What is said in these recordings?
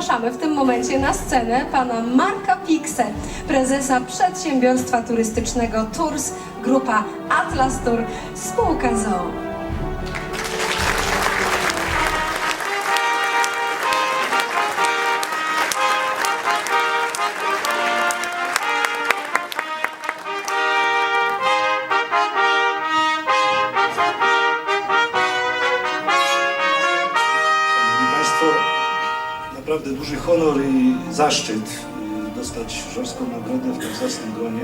zapraszamy w tym momencie na scenę pana Marka Pikse, prezesa przedsiębiorstwa turystycznego Tours, grupa Atlas Tour, spółka ZOO. Naprawdę duży honor i zaszczyt y, dostać Żorską Nagrodę w tym gronie.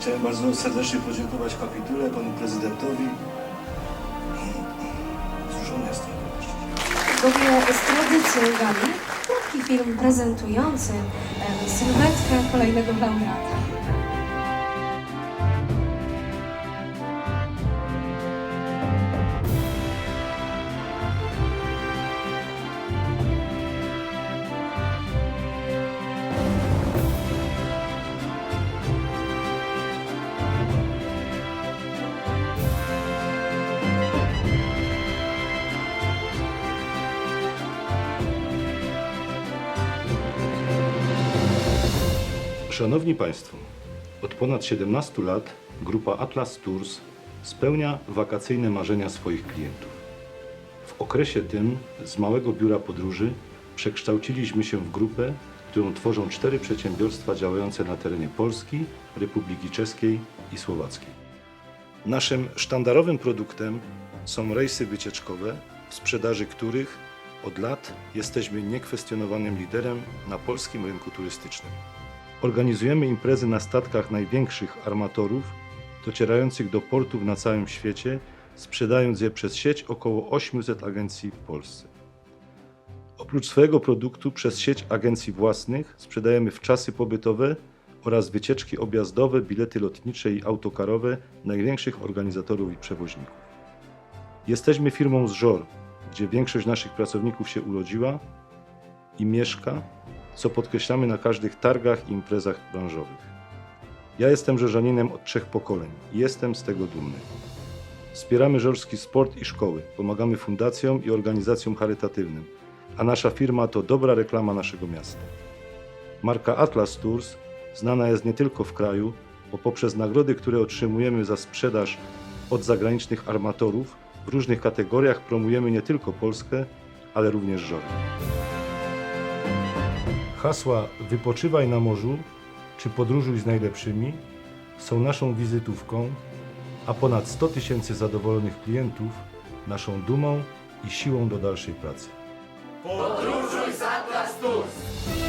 Chciałem bardzo serdecznie podziękować kapitule, panu prezydentowi. Wzruszony jestem. Zgodnie z tradycją gali, krótki film prezentujący sylwetkę kolejnego laureata. Szanowni Państwo, od ponad 17 lat grupa Atlas Tours spełnia wakacyjne marzenia swoich klientów. W okresie tym z małego biura podróży przekształciliśmy się w grupę, którą tworzą cztery przedsiębiorstwa działające na terenie Polski, Republiki Czeskiej i Słowackiej. Naszym sztandarowym produktem są rejsy wycieczkowe, w sprzedaży których od lat jesteśmy niekwestionowanym liderem na polskim rynku turystycznym. Organizujemy imprezy na statkach największych armatorów, docierających do portów na całym świecie, sprzedając je przez sieć około 800 agencji w Polsce. Oprócz swojego produktu przez sieć agencji własnych sprzedajemy wczasy pobytowe oraz wycieczki objazdowe, bilety lotnicze i autokarowe największych organizatorów i przewoźników. Jesteśmy firmą z Żor, gdzie większość naszych pracowników się urodziła i mieszka, co podkreślamy na każdych targach i imprezach branżowych. Ja jestem żorzaninem od trzech pokoleń i jestem z tego dumny. Wspieramy żorski sport i szkoły, pomagamy fundacjom i organizacjom charytatywnym, a nasza firma to dobra reklama naszego miasta. Marka Atlas Tours znana jest nie tylko w kraju, bo poprzez nagrody, które otrzymujemy za sprzedaż od zagranicznych armatorów, w różnych kategoriach promujemy nie tylko Polskę, ale również żory. Hasła wypoczywaj na morzu czy podróżuj z najlepszymi są naszą wizytówką, a ponad 100 tysięcy zadowolonych klientów naszą dumą i siłą do dalszej pracy. Podróżuj z Atlas Tours!